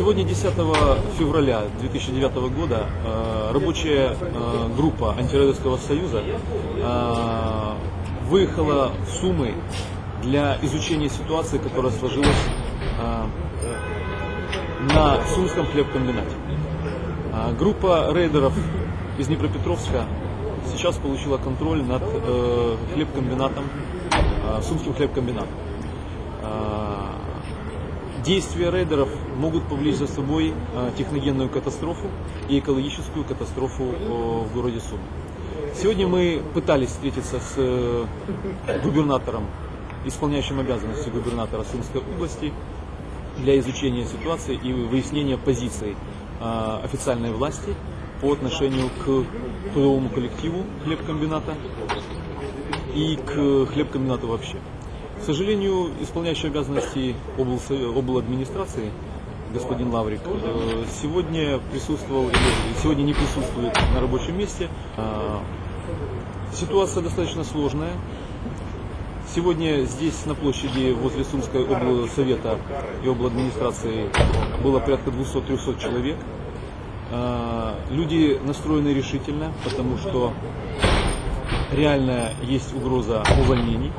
Сегодня, 10 февраля 2009 года, э, рабочая э, группа Антирейдерского союза э, выехала в Сумы для изучения ситуации, которая сложилась на Сумском хлебкомбинате. Группа рейдеров из Днепропетровска сейчас получила контроль над хлебкомбинатом, Сумским хлебкомбинатом. А, Действия рейдеров могут повлечь за собой э, техногенную катастрофу и экологическую катастрофу э, в городе Сумы. Сегодня мы пытались встретиться с э, губернатором, исполняющим обязанности губернатора Сумской области для изучения ситуации и выяснения позиций э, официальной власти по отношению к трудовому коллективу хлебкомбината и к хлебкомбинату вообще. К сожалению, исполняющий обязанности облсо- обладминистрации господин Лаврик э, сегодня присутствовал или сегодня не присутствует на рабочем месте. А, Ситуация достаточно сложная. Сегодня здесь на площади возле Сумской облсовета и обладминистрации было порядка 200-300 человек. А, Люди настроены решительно, потому что реально есть угроза увольнений,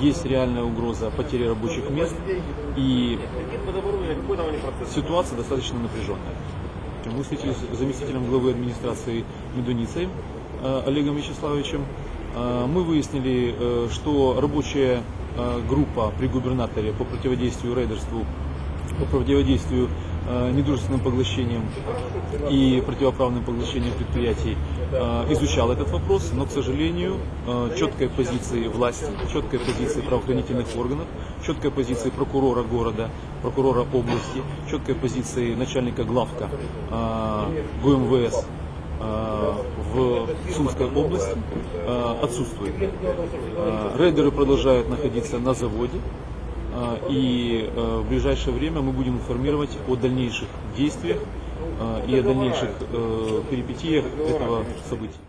есть реальная угроза потери рабочих мест и ситуация достаточно напряженная. Мы встретились с заместителем главы администрации Медуницей э, Олегом Вячеславовичем. Э, Мы выяснили, э, что рабочая группа при губернаторе по противодействию рейдерству, по противодействию недружественным поглощениям и противоправным поглощениям предприятий э, изучал этот вопрос, но, к сожалению, э, четкой позиции власти, четкой позиции правоохранительных органов, четкой позиции прокурора города, прокурора области, четкой позиции начальника главка э, ГУМВС э, в Сумской области э, отсутствует. Э, Рейдеры продолжают находиться на заводе, э, и э, в ближайшее время мы будем информировать о дальнейших действиях э, и о дальнейших э, перипетиях этого события.